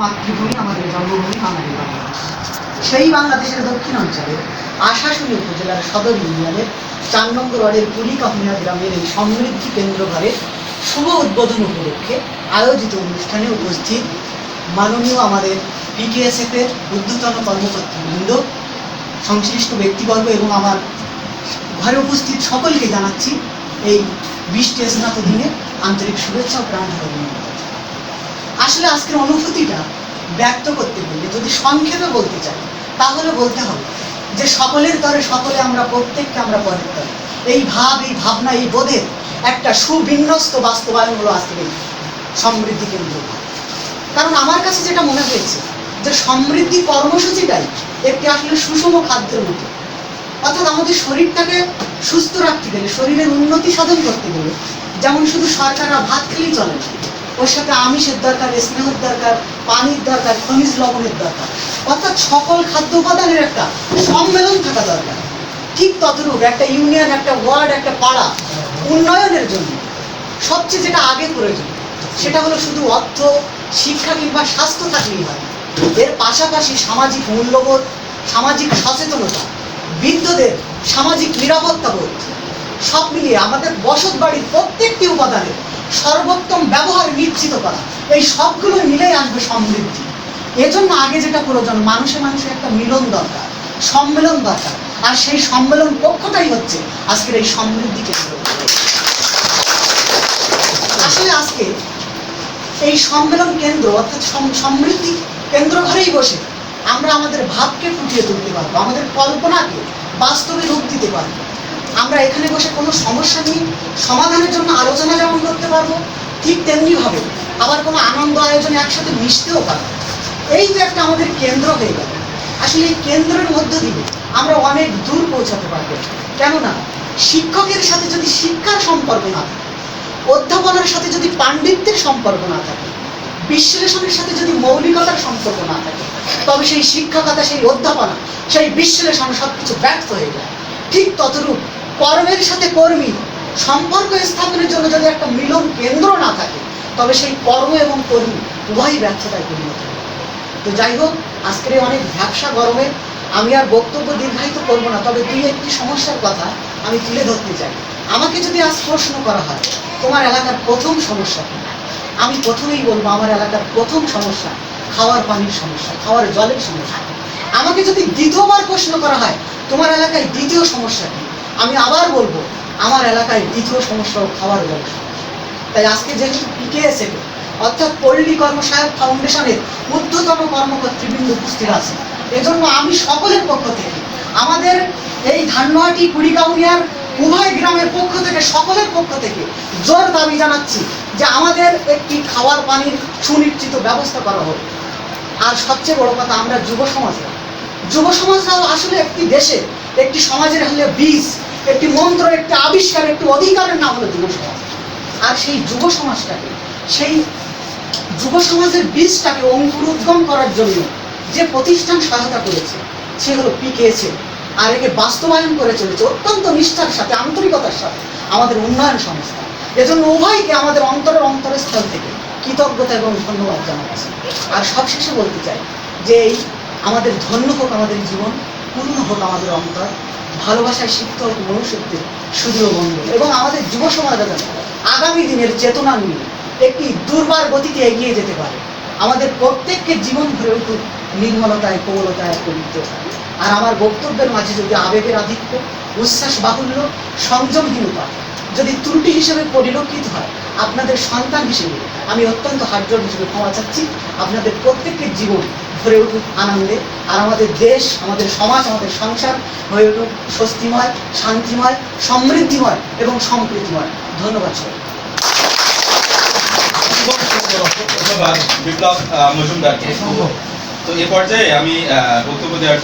মাতৃভূমি, আমাদের জন্মভূমি আমাদের বাংলাদেশ। সেই বাংলাদেশের দক্ষিণ অঞ্চলে আশাশুনি উপজেলার সদর ইউনিয়নের চার নম্বর ওয়ার্ডের কুলিকাহুনিয়া গ্রামের এই সমৃদ্ধি কেন্দ্র ঘরে শুভ উদ্বোধন উপলক্ষে আয়োজিত অনুষ্ঠানে উপস্থিত মাননীয় আমাদের পিকেএসএফ এর ঊর্ধ্বতন কর্মকর্তাবৃন্দ, সংশ্লিষ্ট ব্যক্তিবর্গ এবং আমার ঘরে উপস্থিত সকলকে জানাচ্ছি এই বৃষ্টি স্নাত দিনে আন্তরিক শুভেচ্ছা ও প্রাণ ঢাকা আসলে আজকের অনুভূতিটা ব্যক্ত করতে গেলে, যদি সংক্ষেপে বলতে চাই, তাহলে বলতে হবে যে সকলের তরে সকলে আমরা প্রত্যেককে আমরা পরের তরে এই ভাব, এই ভাবনা, এই বোধের একটা সুবিন্যস্ত বাস্তবায়ন হলো আজকের এই সমৃদ্ধি কেন্দ্র। কারণ আমার কাছে যেটা মনে হয়েছে যে সমৃদ্ধি কর্মসূচিটাই একটি আসলে সুষম খাদ্যের মতো। অর্থাৎ আমাদের শরীরটাকে সুস্থ রাখতে গেলে, শরীরের উন্নতি সাধন করতে গেলে, যেমন শুধু সরকাররা ভাত খেলেই চলে না ওর সাথে আমিষের দরকার, স্নেহের দরকার, পানির দরকার, খনিজ লবণের দরকার। অর্থাৎ সকল খাদ্য উপাদানের একটা সম্মেলন থাকা দরকার। ঠিক ততরূপ একটা ইউনিয়ন, একটা ওয়ার্ড, একটা পাড়া উন্নয়নের জন্য। সবচেয়ে যেটা আগে প্রয়োজন, সেটা হলো শুধু অর্থ, শিক্ষা কিংবা স্বাস্থ্য থাকলেই হয়। এর পাশাপাশি সামাজিক মূল্যবোধ, সামাজিক সচেতনতা, বৃদ্ধদের সামাজিক নিরাপত্তা বোধ, সব মিলিয়ে আমাদের বসত বাড়ির প্রত্যেকটি উপাদানের সর্বোত্তম ব্যবহার নিশ্চিত করা। এই সবগুলো মিলেই আসবে সমৃদ্ধি। এজন্য আগে যেটা প্রয়োজন, মানুষে মানুষে একটা মিলন দরকার, সম্মেলন দরকার। আর সেই সম্মেলন পক্ষটাই হচ্ছে আজকের এই সমৃদ্ধি কেন্দ্র। আসলে আজকে এই সম্মেলন কেন্দ্র, অর্থাৎ সমৃদ্ধি কেন্দ্র ঘরেই বসে আমরা আমাদের ভাবকে ফুটিয়ে তুলতে পারব, আমাদের কল্পনাকে বাস্তবে রূপ দিতে পারব। আমরা এখানে বসে কোনো সমস্যা নিয়ে সমাধানের জন্য আলোচনা যেমন করতে পারব, ঠিক তেমনিভাবে আবার কোনো আনন্দ আয়োজনে একসাথে মিশতেও পারব। এই যে একটা আমাদের কেন্দ্র হয়ে গেল। আসলে এই কেন্দ্রের মধ্য দিয়ে আমরা অনেক দূর পৌঁছাতে পারব। কেননা, শিক্ষকের সাথে যদি শিক্ষার সম্পর্ক না থাকে, অধ্যাপনার সাথে যদি পাণ্ডিত্যের সম্পর্ক না থাকে, বিশ্লেষণের সাথে যদি মৌলিকতার সম্পর্ক না থাকে, তবে সেই শিক্ষকতা, সেই অধ্যাপনা, সেই বিশ্লেষণ সব কিছু ব্যর্থ হয়ে যায়। ঠিক ততরূপ কর্মের সাথে কর্মী, সম্পর্ক স্থাপনের জন্য যদি একটা মিলন কেন্দ্র না থাকে, তবে সেই কর্ম এবং কর্মী উভয়ই ব্যর্থতায় পরিণত তো যাই হোক, আজকের অনেক ব্যবসা গরমে আমি আর বক্তব্য দীর্ঘায়িত করব না, তবে দুই একটি সমস্যার কথা আমি তুলে ধরতে চাই। আমাকে যদি আজ প্রশ্ন করা হয়, তোমার এলাকার প্রথম সমস্যা কি? আমি প্রথমেই বলব, আমার এলাকার প্রথম সমস্যা খাওয়ার পানির সমস্যা, খাওয়ার জলের সমস্যা। আমাকে যদি দ্বিতীয়বার প্রশ্ন করা হয়, তোমার এলাকায় দ্বিতীয় সমস্যা কি? আমি আবার বলব, আমার এলাকায় দ্বিতীয় সমস্যা খাবার খাওয়ার তাই আজকে যেহেতু পিকেএসএফ অর্থাৎ পল্লী কর্মসহায়ক ফাউন্ডেশনের ঊর্ধ্বতন কর্মকর্তৃবৃন্দ উপস্থিত আছে, এজন্য আমি সকলের পক্ষ থেকে, আমাদের এই ধানহাটি কুড়িকাউনিয়ার উভয় গ্রামের পক্ষ থেকে, সকলের পক্ষ থেকে জোর দাবি জানাচ্ছি যে আমাদের একটি খাওয়ার পানির সুনিশ্চিত ব্যবস্থা করা হোক। আর সবচেয়ে বড় কথা, আমরা যুব সমাজরা, যুব সমাজরাও আসলে একটি দেশে, একটি সমাজের হলে বীজ একটি মন্ত্র, একটি আবিষ্কার, একটি অধিকারের নাম হলো যুব সমাজ। আর সেই যুব সমাজটাকে, সেই যুব সমাজের বীজটাকে অঙ্কুরোদ্গম করার জন্য যে প্রতিষ্ঠান সহায়তা করেছে, সে হলো পিকেএসএ আর একে বাস্তবায়ন করে চলেছে অত্যন্ত নিষ্ঠার সাথে, আন্তরিকতার সাথে আমাদের উন্নয়ন সংস্থা। এজন্য উভয়কে আমাদের অন্তরের অন্তরস্থল থেকে কৃতজ্ঞতা এবং ধন্যবাদ জানাচ্ছি। আর সবশেষে বলতে চাই যে এই আমাদের ধন্য হোক আমাদের জীবন, পূর্ণ হোক আমাদের অন্তর। ভালোবাসায় সিক্ত হোক মনুষ্যত্বের সুদৃঢ় বন্ধন এবং আমাদের যুব সমাজ আগামী দিনের চেতনা নিয়ে একটি দুর্বার গতিতে এগিয়ে যেতে পারে। আমাদের প্রত্যেককে জীবন ভরে উঠুক নির্মলতায়, কোমলতায়, পবিত্রতায়। আর আমার বক্তব্যের মাঝে যদি আবেগের আধিক্য, উচ্ছ্বাস, বাহুল্য, সংযমহীনতা যদি ত্রুটি হিসেবে পরিলক্ষিত হয়, আপনাদের সন্তান হিসেবে আমি অত্যন্ত হার্যর হিসেবে ক্ষমা চাচ্ছি। আপনাদের প্রত্যেকের জীবন ভরে উঠুক আনন্দে। আর আমাদের দেশ, আমাদের সমাজ, আমাদের সংসার হয়ে উঠুক স্বস্তিময়, শান্তিময়, সমৃদ্ধিময় এবং সম্প্রীতিময়। ধন্যবাদ সবাই ধন্যবাদ, বিপ্লব মজুমদারকে তো এ পর্যায়ে আমি বক্তব্য দেওয়ার